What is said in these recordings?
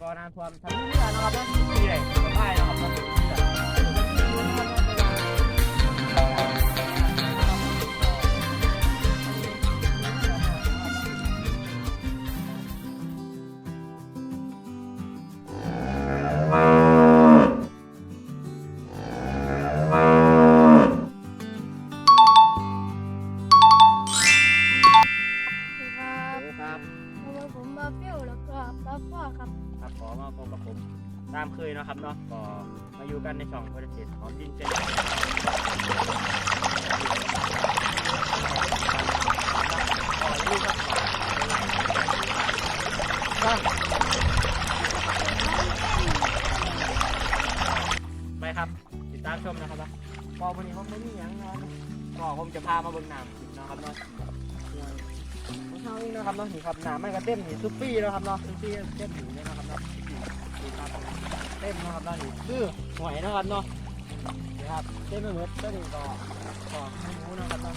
ก็น้ำท่วมทำเรือนะครับนะที่ไหนก็ได้นะครับทำเรือครั ผมมาเปรี้ยวแล้วก็ป้าพ่อครับครับขอมาพบกับผมตามเคยเนาะครับเนาะก็มาอยู่กันในช่องโปรเจกต์ของดินเจนไปครับติดตามชมนะครับนะก็วันนี้ผมไม่มีอย่างนะครับก็ผมจะพามาเบิ่งน้ำนะครับเนาะ ของเขานี่นะครับเนาะนี่ครับหน้ำมันก็เต็มนี่ซุปปี้แล้วครับเนาะซุปปี้เต็มอยู่เนี่ยนะครับเนาะเต็มนะครับเนาะนี่คือหอยนะครับเนาะนี่ครับเต็มไปหมดตัวนี้ก็ก็ไม่รู้นะครับเนาะ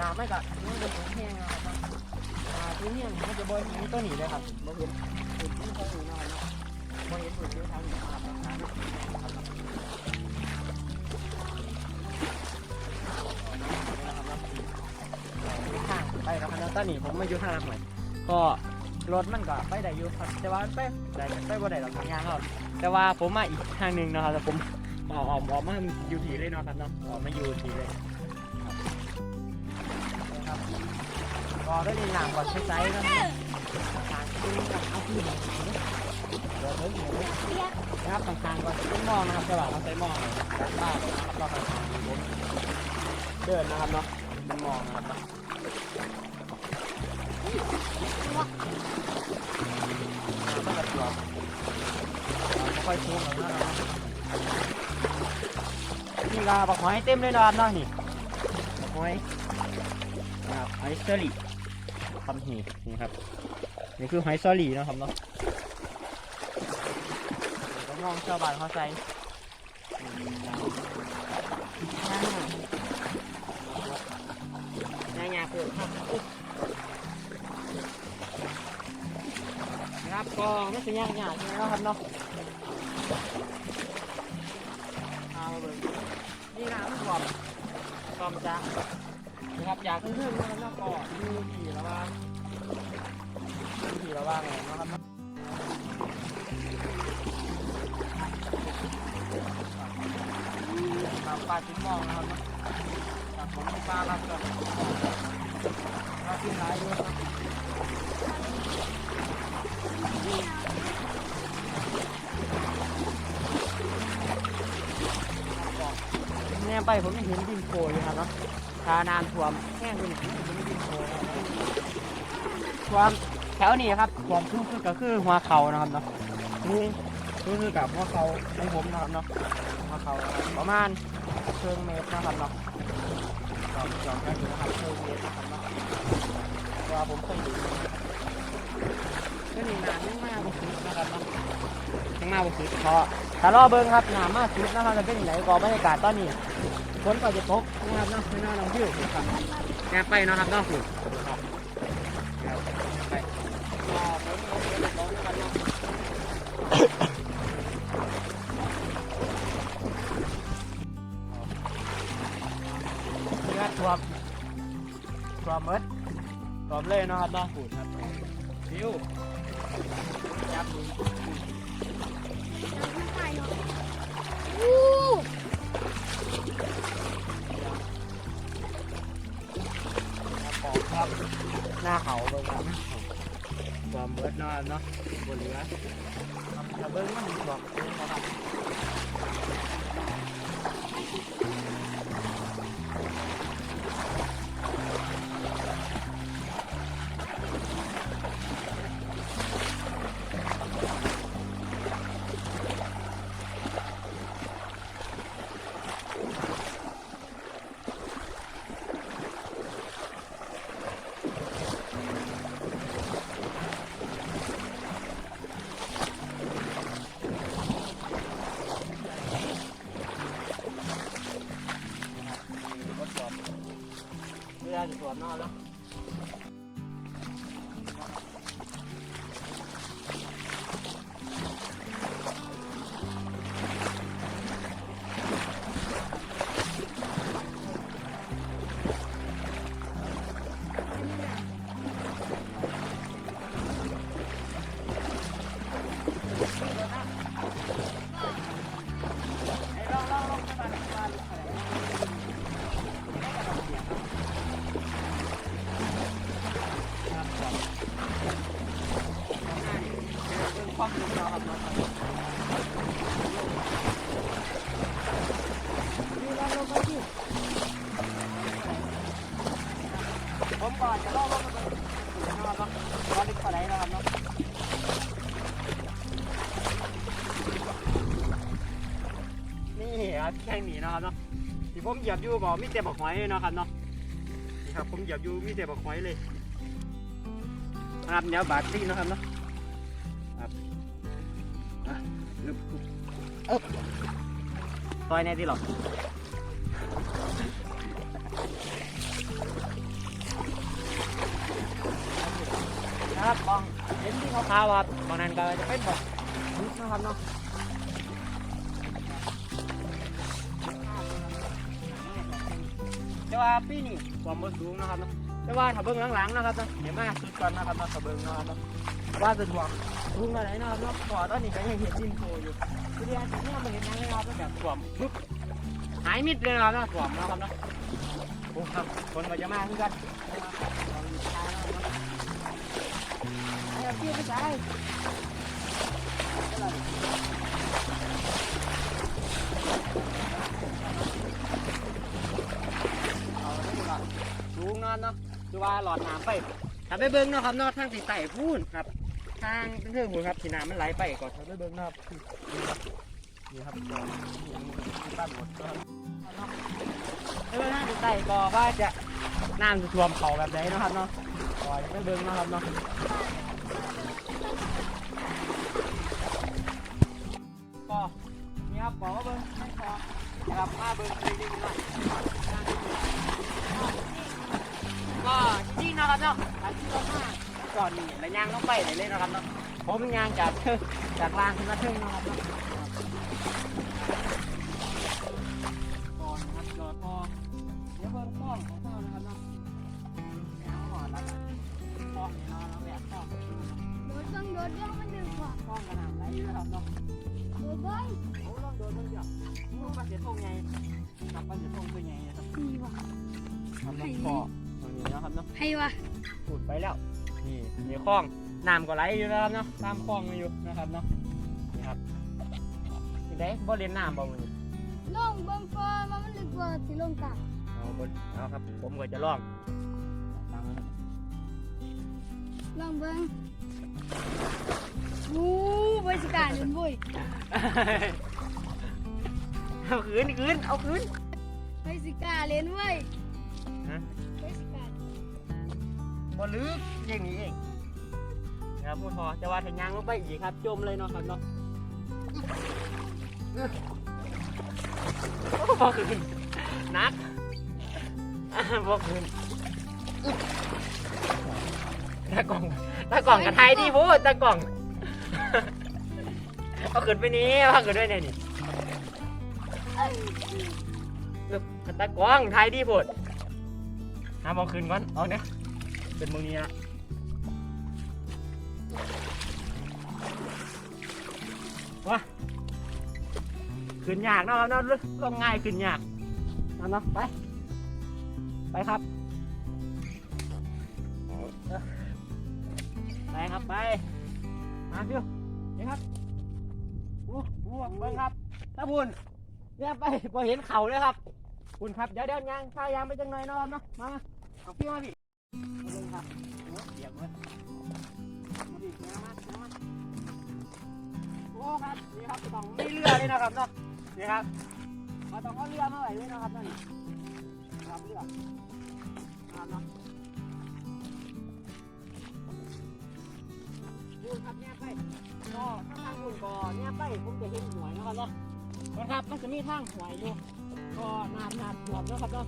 น้ำไม่ก็มันเป็นแห้งนะครับเนาะที่เนี่ยมันจะบอยมีตัวนี้เลยครับบ่เห็นเห็นตัวนี้นะครับเนาะบ่เห็นตัวเดียวทางนี้นะครับ ตอนนี้ผมมาอยู่ข้างหลังหน่อยก็รถมันก็ไปได้อยู่ครับแต่ว่ามันไปได้ไปบ่ได้หรอกยางครับแต่ว่าผมมาอีกทางหนึ่งนะครับแต่ผมออกออกออกมาอยู่ทีเลยเนาะครับเนาะออกมาอยู่ทีเลยครับก็ได้ยินหนังก่อนใช้ใจนะครับทางที่นี่เอาที่ไหนเดี๋ยวเดี๋ยวเดี๋ยวนะครับทางๆก็เป็นมองนะครับจะว่าเราใช้มองด้านล่างนะครับเราทางๆผมเดินนะครับเนาะมองนะครับ ค่อยชุ่มแล้วนะนี่ก็บักหอยเต็มเลยนะครับเนาะนี่บักหอยนะครับหอยเชอรี่คำหีนี่ครับนี่คือหอยเชอรี่นะครับเนาะก็มองชาวบ้านเขาใส่ง่ายายๆคือครับ นะครับก็ไม่ใช่ยากๆใช่ไหมครับเนาะเอาเลยนี่นะมันกรอบกรอบจากนะครับอยากขึ้นขึ้นนะครับแล้วก็มีผีแล้วบ้างมีผีแล้วบ้างไงนะครับครับปลาจิ้มมองนะครับจากของปลาครับก็ปลาจิ้มหลายด้วยครับ แน่ไปผมยังเห็นดินโคลอยู่ครับเนาะทานานท่วมแห้งไปหนึ่งเห็นดินโคลนะครับท่วมแถวนี้ครับท่วมคือคือก็คือหัวเขานะครับเนาะนี่นี่คือกับหัวเขาของผมนะครับเนาะหัวเขานะครับประมาณเชิงเมตรนะครับเนาะจอมจอมแค่นี้นะครับเชิงเมตรนะครับเนาะว่าผมเคยอยู่นะครับก็นี่นานยังมากบุสุดนะครับเนาะ ยังมากบุสุดเพราะถ้ารอเบิ้งครับหนามากสุดนะครับจะเป็นยังไงก็บรรยากาศตอนนี้ฝนก็จะตกนะครับนาะไม่น่าลองเที่ยวครับแอบไปนะครับเนาะคุณครับแอบไปก็ฝนก็จะตกนะครับเนาะนี่ครับตัวตัวมดตัวเลยเนะครับเนาะขูดครับฟิว มดเนาะเนาะบนเหลือ รถสวม นี่แข้งหนีนะครับเนาะที่ผมเหยียบอยู่บอกมีแต่บักหอยเนาะครับเนาะนี่ครับผมเหยียบอยู่มีแต่บักหอยเลยนะครับเดี๋ยวบาดซี่นะครับเนาะครับอะอึ๊บอึ๊บซอยแน่ที่หรอกนะครับมองเห็นที่ขาวๆครับบางนั้นก็จะเป็นแบบนิดนะครับเนาะ แต่ว่าปีนี้ความบนสูงนะครับเนาะแต่ว่าถ้าเบิ้งหลังๆนะครับเนาะเดี๋ยวมาสุดก่อนนะครับเนาะถ้าเบิ้งนะครับเนาะว่าจะถ่วงสูงอะไรนะครับเนาะก่อตอนนี้ก็ยังเห็นดินโผล่อยู่คือเรียนที่นี่มันเห็นยังไงครับแล้วแบบถ่วมปึ๊บหายมิดเลยนะครับเนาะถ่วมนะครับเนาะโอ้ครับคนก็จะมาคือกันนะครับลองดูท้ายนกันไอ้พี่ไม่ใช่สูงนอนเนาะ คือว่าหลอดน้ำไปถ้าไปเบิ้งเนาะครับเนาะทางสีไต่พูนครับ ทางเป็นเทือกหูครับที่น้ำมันไหลไปก่อนถ้าไปเบิ้งเนาะครับนี่ครับนี่ครับบ้านหมดนะครับแล้วทางสีไต่ก็ว่าจะน้ำจะท่วมเขาแบบไหนเนาะครับเนาะก่อนไปเบิ้งเนาะครับเนาะก็นี่ครับบอกว่าเบิ้งไม่พอนะครับมาเบิ้งจริงๆหน่อย ก็จริงนะครับเนาะอันที่เรามาก่อนนี่ระยางลงไปเลยเลยนะครับเนาะผมยางจากเทิงจากล่างขึ้นมาเทิงนะครับเนาะก่อนนะครับรอพอเดี๋ยวเบิ้งกล้องของเรานะครับเนาะแล้วก่อนแล้วกันกล้องเนี่ยเนาะเราแบบกล้องโดดต้องโดดเรื่องมันดึงกว่ากล้องขนาดไหนนะครับเนาะโดดเบ้งโอ้ลองโดนมันเดียวมึงมาเสียทงไงกลับมาเสียทงไปไงนะครับดีว่ะทำน้ำคอ เนาะให้ว่ะปูดไปแล้ว นี่มีคลองน้ำก็ไหลอยู่นะครับเนาะตามคลองมาอยู่นะครับเนาะนี่ครับนี่ได้บ่เล่นน้ำบ่มึงลงเบิ่งก่อนว่ามันลึกกว่าที่ลงกลางเอาบนเอาครับ ผมก็จะลองตามนั้นนะลองเบิ่งวู้บริการเล่นบุ้ยเอาคืนคืนเอาคืนบริการเล่นเว้ยฮะบริการ บ่ลึกอย่างนี้เองนะครับพูดพอจะว่าถึงยางลงไปอีกครับ จมเลยเนาะครับเนาะโอ้บ่คืนนักอ่าบ่คืนตากล่องตากล่องกับไทยดีพูดตากล่องเอขึ้นไปนี้เอขึ้นด้วยเนี่ยนี่ตากล่องไทยดีพูดหาบอคืนก่อนเอาเนี่ย เป็นมึงนี้ละว้าขึ้นยากเนาะครับเนาะลงง่ายขึ้นยากเอาเนาะไป ไปครับ ไปครับไป มาพี่นี่ครับอู้หูเบิ้งครับถ้าบุญเนี่ยไปพอเห็นเขาเลยครับคุณครับ เดี๋ยวเดี๋ยวยางพายางไปจังหน่อยนะครับเนาะ มามาเอาพี่มาพี่ มาเบิ้งครับโอ้เดี๋ยวเบิ้งมาดิมามามามาโอ้ครับนี่ครับต้องไม่เรือเลยนะครับเนาะนี่ครับมาต้องเอาเรือมาไหวเลยนะครับนั่นนี่ครับเรือนะครับเนาะดูครับเนี่ยไปก็ถ้าทางคุณก็เนี่ยไปผมจะเห็นหวยนะครับเนาะนะครับมันจะมีทางหวยอยู่ก็น้ำน้ำท่วมนะครับเนาะ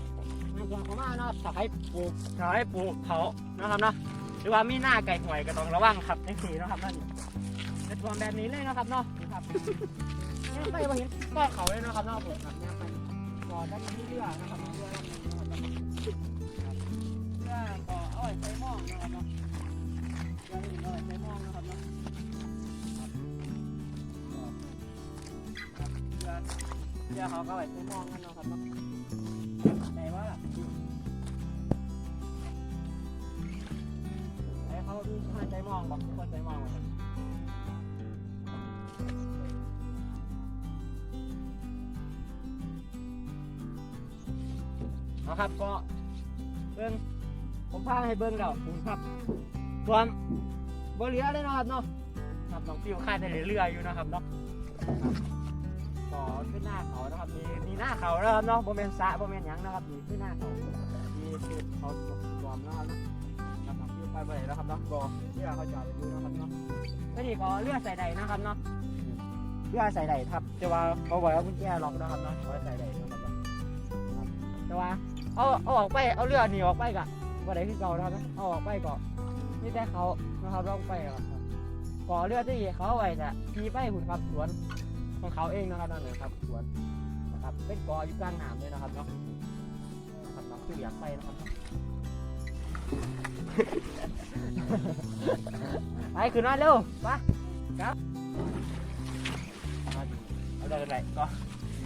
น้ำท่วมเข้ามาเนาะถ้าให้ปลูกถ้าให้ปลูกเขานะครับเนาะหรือว่ามีหน้าไก่หวยก็ต้องระวังครับในสีนะครับนั่นจะทวมแบบนี้เลยนะครับเนาะนี่ครับเนี่ยไมาเห็นก้อนเขาเลยนะครับเนาะผมครับเนี่ยไปก่อนด้านนี้เรือนะครับเรือลำนี้นะครับครับเรือก็เอาไว้ใส่หม้อนะครับเนาะยังเห็นอะไรไม่มองนะครับเนาะเรือเรือเขาก็ไว้ไม่มองกันนะครับเนาะ แต่ว่าไอ้เขามีคนใจมองบอกมีคนใจมองบอกเอาครับก็เรื่องผมพาให้เบิ้งแล้วคุณครับส่วนบเหลียเลยเนาะครับเนาะครับน้องฟิวคาดได้เรื่อยๆอยู่นะครับเนาะ ครับก็ขึ้นหน้าเขานะครับมีมีหน้าเขานะครับเนาะโบเมนสะโบเมนหยังนะครับมีขึ้นหน้าเขามีคือเขารวมนะครับเนาะครับน้องฟิวไปบ่ไปแล้วครับเนาะบ่เรือเขาจอดอยู่นะครับเนาะก็นี่ก็เรือใส่ใดนะครับเนาะเรือใส่ใดครับแต่ว่าเขาบอกว่ากุญแจล็อกนะครับเนาะไว้ใส่ใดนะครับเนาะครับแต่ว่าเอาเอาออกไปเอาเรือหนีออกไปกะว่าไหนคือเก่านะครับนะเอาออกไปก่อนนี่แต่เขานะครับลองไปก่อนก่อเลือดที่เขาเอาไว้จะขี่ไปหุ่นครับสวน ของเขาเองนะครับนั่นเลยครับสวนนะครับ เป็นกออยู่กลางน้ำเลยนะครับเนาะนะครับน้องคืออยากไปนะครับไปขึ้นมาเร็วมาครับมาดูเอาได้กันไรก็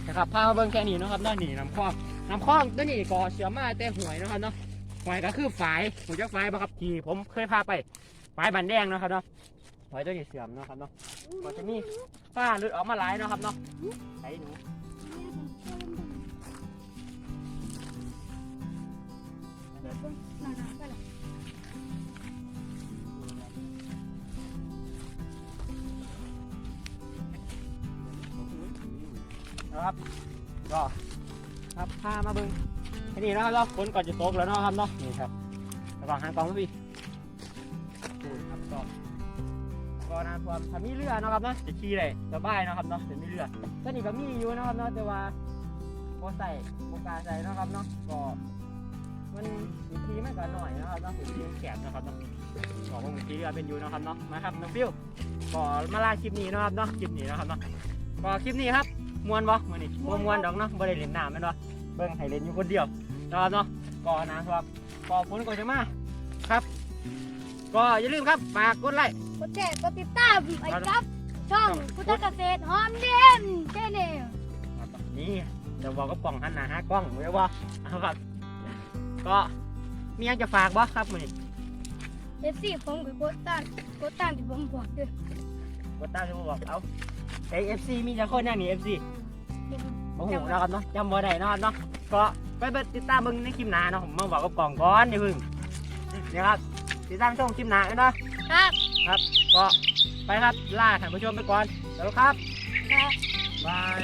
นะครับพามาเบิ่งแค่นี้นะครับด้านนี้น้ำคลองน้ำคลองตัวนี้ก็เชื่อมาแต่หวยนะครับเนาะหอยก็คือฝายหูจักฝายปะครับที่ผมเคยพาไปฝายบันแดงนะครับเนาะ หอยตัวนี้เสื่อมเนาะครับเนาะก็จะมีฝ้าหลุดออกมาหลายเนาะครับเนาะไอ้หนูนะครับก็ครับพามาเบิ่งแค่นี้นะครับเนาฝนก่อนจะตกแล้วเนาะครับเนาะนี่ครับระวังหางกองพี่ดูครับก็ ก็น้ำท่วมถ้ามีเรือนะครับเนาะจะขี่ได้สบายนะครับเนาะจะมีเรือก็นี่ก็มีอยู่นะครับเนาะแต่ว่าพอใส่โอกล้าใส่นะครับเนาะก็มันวิธีมันก็หน่อยนะครับเนาะวิธีมันแคบนะครับเนาะบอกว่าวิธีเรือเป็นอยู่นะครับเนาะมาครับน้องฟิวก็มาลาคลิปนี้นะครับเนาะคลิปนี้นะครับเนาะก็คลิปนี้ครับมวนบ่มื้อนี้บ่มวนดอกเนาะบ่ได้เล่นน้ำแม่นบ่เบิ่งให้เล่นอยู่คนเดียวนะครับเนาะก่อนนะครับก่อฝนก่อนจะมาครับ ก็อย่าลืมครับฝากกดไลค์ กดแชร์กดติดตามไอ้กับ ช่องพุทธเกษตรหอมเด่นแค่นี้นี่เดี๋ยวบอกกับกล้องหันหน้าหากล้องไว้ว่าเอาครับ ก็มียังจะฝากบ่ครับมื้อนี้เอฟซีผมกับกดตามกดตามที่ผมบอกด้วยกดตามที่ผมบอกเอาไอ FC มีจักคนอย่างนี้ FC บ่ฮู้นะครับเนาะจำบ่ได้นะครับเนาะก็ไปเบิ่งติดตามเบิ่งในคลิปหน้าเนาะผมมาบอกกับกล้องก่อนอย่าเพึ่งนี่ครับติดตามชมคลิปหน้ากันเนาะครับ ก็ไปครับล่าท่านผู้ชมไปก่อนสวัสดีครับครับ บาย